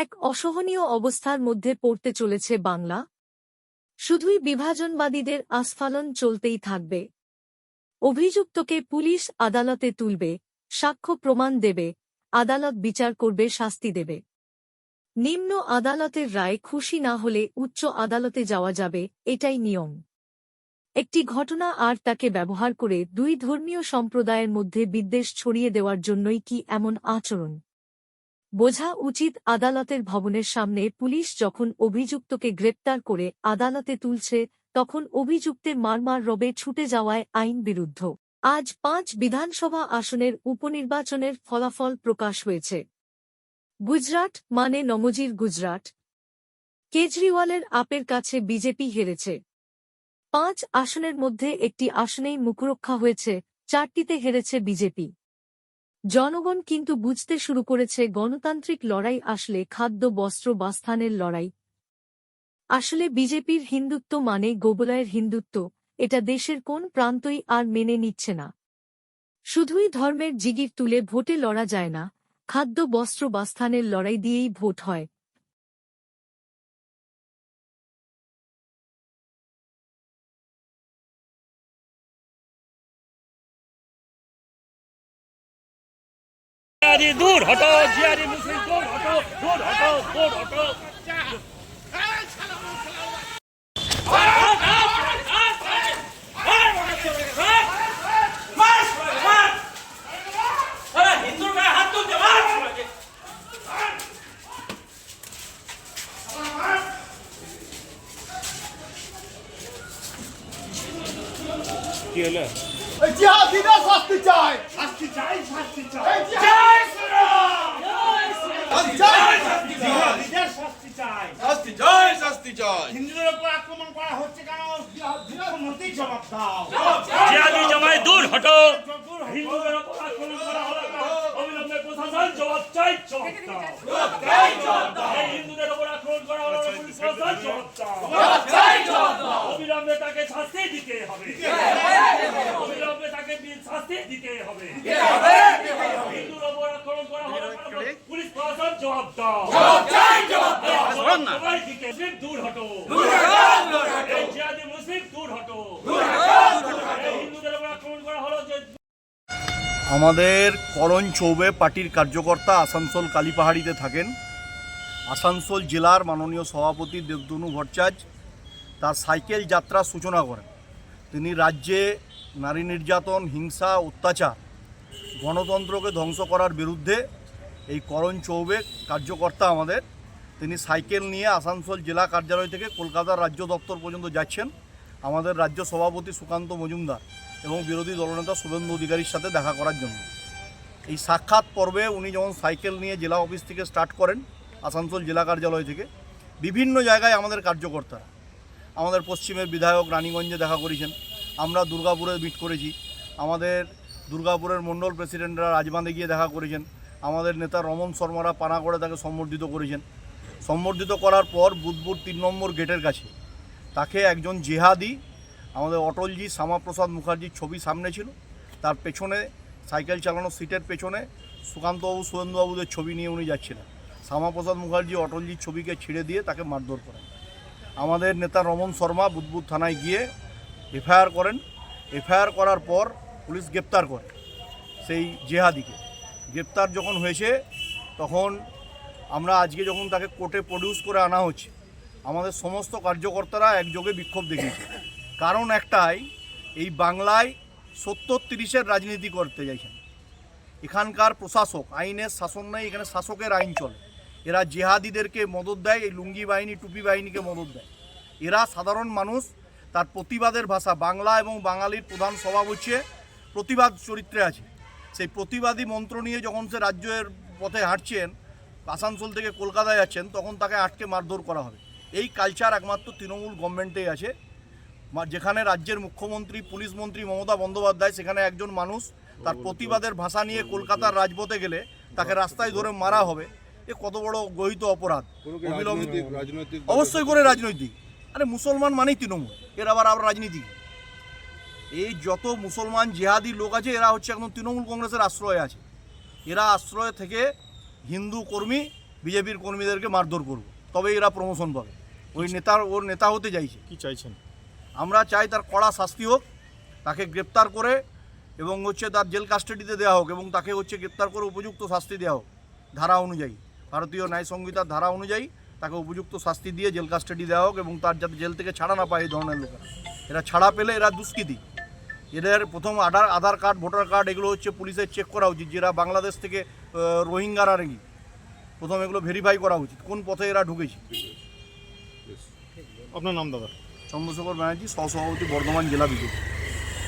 এক অসহনীয় অবস্থার মধ্যে পড়তে চলেছে বাংলা। শুধুই বিভাজনবাদীদের আস্ফালন চলতেই থাকবে। অভিযুক্তকে পুলিশ আদালতে তুলবে, সাক্ষ্য প্রমাণ দেবে, আদালত বিচার করবে, শাস্তি দেবে। নিম্ন আদালতের রায় খুশি না হলে উচ্চ আদালতে যাওয়া যাবে, এটাই নিয়ম। একটি ঘটনা আর তাকে ব্যবহার করে দুই ধর্মীয় সম্প্রদায়ের মধ্যে বিদ্বেষ ছড়িয়ে দেওয়ার জন্যই কি এমন আচরণ? বোঝা উচিত আদালতের ভবনের সামনে পুলিশ যখন অভিযুক্তকে গ্রেপ্তার করে আদালতে তুলছে, তখন অভিযুক্তের মারমার রবে ছুটে যাওয়ায় আইন বিরুদ্ধ। আজ পাঁচ বিধানসভা আসনের উপনির্বাচনের ফলাফল প্রকাশ হয়েছে। গুজরাট মানে নমজির গুজরাট। কেজরিওয়ালের আপের কাছে বিজেপি হেরেছে। পাঁচ আসনের মধ্যে একটি আসনেই মুখরক্ষা হয়েছে, চারটিতে হেরেছে বিজেপি। জনগণ কিন্তু বুঝতে শুরু করেছে গণতান্ত্রিক লড়াই আসলে খাদ্য, বস্ত্র বাস্থানের লড়াই। আসলে বিজেপির হিন্দুত্ব মানে গোবলায়ের হিন্দুত্ব, এটা দেশের কোন প্রান্তই আর মেনে নিচ্ছে না। শুধুই ধর্মের জিগির তুলে ভোটে লড়া যায় না, খাদ্য, বস্ত্র বাস্থানের লড়াই দিয়েই ভোট হয়। জিহাদি দূর হটো জিহাদি মুসলিম দূর হটো দূর হটো দূর হটো। কি হলো জিহাদিরা শাস্তি চায় শাস্তি চাই শাস্তি চাই এই জিহাদ- জয় শ্রীরাম শাস্তি চায় শাস্তি চাই। শাস্তি জয় শাস্তি জয় হিন্দুদের উপর আক্রমণ করা হচ্ছে কেন? মুখ্যমন্ত্রী জবাব দাও। জিহাদি জমায় দূর হটো। হিন্দুদের উপর আক্রমণ করা হলো কেন? অবিলম্বে প্রশাসন জবাব চাই জবাব দাও। হিন্দুদের উপর আক্রমণ করা হলো প্রশাসন জবাব দাও। অবিলম্বে তাকে শাস্তি দিতে হবে। অবিলম্বে তাকে শাস্তি দিতে হবে। করা হলো কেন? পুলিশ প্রশাসন জবাব দাও। সবাই দিকে মুসলিম দূর হটো। এই জিহাদি মুসলিম দূর হটো। এই হিন্দুদের উপর আক্রমণ করা হলো যে আমাদের করণ চৌবে পার্টির কার্যকর্তা আসানসোল কালীপাহাড়িতে থাকেন। আসানসোল জেলার মাননীয় সভাপতি দেবদনু ভট্টাচার্য তার সাইকেল যাত্রা সূচনা করেন। তিনি রাজ্যে নারী নির্যাতন হিংসা অত্যাচার গণতন্ত্রকে ধ্বংস করার বিরুদ্ধে এই করণ চৌবে কার্যকর্তা আমাদের। তিনি সাইকেল নিয়ে আসানসোল জেলা কার্যালয় থেকে কলকাতার রাজ্য দপ্তর পর্যন্ত যাচ্ছেন। আমাদের রাজ্য সভাপতি সুকান্ত মজুমদার এবং বিরোধী দলনেতা শুভেন্দু অধিকারীর সাথে দেখা করার জন্য। এই সাক্ষাৎ পর্বে উনি যেমন সাইকেল নিয়ে জেলা অফিস থেকে স্টার্ট করেন আসানসোল জেলা কার্যালয় থেকে, বিভিন্ন জায়গায় আমাদের কার্যকর্তারা। আমাদের পশ্চিমের বিধায়ক রানীগঞ্জে দেখা করেছেন, আমরা দুর্গাপুরে মিট করেছি। আমাদের দুর্গাপুরের মণ্ডল প্রেসিডেন্টরা রাজবাঁধে গিয়ে দেখা করেছেন। আমাদের নেতা রমন শর্মারা পানাগড়ে তাকে সম্বর্ধিত করেছেন। সম্বর্ধিত করার পর বুধপুর তিন নম্বর গেটের কাছে তাকে একজন জেহাদি, আমাদের অটলজি শ্যামাপ্রসাদ মুখার্জির ছবি সামনে ছিল। তার পেছনে সাইকেল চালানো সিটের পেছনে সুকান্তবাবু, সুরেন্দ্রবাবুদের ছবি নিয়ে উনি যাচ্ছিলেন। শ্যামাপ্রসাদ মুখার্জি অটলজির ছবিকে ছিঁড়ে দিয়ে তাকে মারধর করেন। আমাদের নেতা রমন শর্মা বুধবুধ থানায় গিয়ে এফআইআর করেন। এফআইআর করার পর পুলিশ গ্রেপ্তার করে সেই জেহাদিকে। গ্রেপ্তার যখন হয়েছে, তখন আমরা আজকে যখন তাকে কোর্টে প্রডিউস করে আনা হচ্ছে, আমাদের সমস্ত কার্যকর্তারা একযোগে বিক্ষোভ দেখিয়েছে। কারণ একটাই, এই বাংলায় সত্তর তিরিশের রাজনীতি করতে চাইছেন। এখানকার প্রশাসক, আইনের শাসন নেই, এখানে শাসকের আইন চলে। এরা জেহাদিদেরকে মদত দেয়, এই লুঙ্গি বাহিনী, টুপি বাহিনীকে মদত দেয়। এরা সাধারণ মানুষ, তার প্রতিবাদের ভাষা বাংলা এবং বাঙালির প্রধান স্বভাব হচ্ছে প্রতিবাদ চরিত্রে আছে। সেই প্রতিবাদী মন্ত্র নিয়ে যখন সে রাজ্যের পথে হাঁটছেন আসানসোল থেকে কলকাতায় যাচ্ছেন তখন তাকে আটকে মারধর করা হবে। এই কালচার একমাত্র তৃণমূল গভর্নমেন্টেই আছে। যেখানে রাজ্যের মুখ্যমন্ত্রী পুলিশ মন্ত্রী মমতা বন্দ্যোপাধ্যায় সেখানে একজন মানুষ তার প্রতিবাদের ভাষা নিয়ে কলকাতার রাজপথে গেলে তাকে রাস্তায় ধরে মারা হবে। এ কত বড় গহিত অপরাধ। অবশ্যই করে রাজনৈতিক। আরে মুসলমান মানেই তৃণমূল। এর আবার আবার রাজনীতি? এই যত মুসলমান জেহাদি লোক আছে এরা হচ্ছে একদম তৃণমূল কংগ্রেসের আশ্রয় আছে। এরা আশ্রয় থেকে হিন্দু কর্মী বিজেপির কর্মীদেরকে মারধর করব। তবে এরা প্রমোশন পাবে। ওই নেতার ওর নেতা হতে চাইছে। কি চাইছেন? আমরা চাই তার কড়া শাস্তি হোক তাকে গ্রেপ্তার করে এবং হচ্ছে তার জেল কাস্টাডিতে দেওয়া হোক এবং তাকে হচ্ছে গ্রেপ্তার করে উপযুক্ত শাস্তি দেওয়া হোক ধারা অনুযায়ী। ভারতীয় ন্যায় সংহিতার ধারা অনুযায়ী তাকে উপযুক্ত শাস্তি দিয়ে জেল কাস্টাডি দেওয়া হোক এবং তার যাতে জেল থেকে ছাড়া না পায় এই ধরনের লোকেরা। এরা ছাড়া পেলে এরা দুষ্কৃতী। এদের প্রথম Aadhaar Aadhaar card voter card এগুলো হচ্ছে পুলিশের চেক করা উচিত যারা বাংলাদেশ থেকে রোহিঙ্গারা নাকি প্রথম এগুলো ভেরিফাই করা উচিত কোন পথে এরা ঢুকেছে। আপনার নাম দাদা? চন্দ্রশেখর ব্যানার্জি সহসভাপতি বর্ধমান জেলা বিজেপি।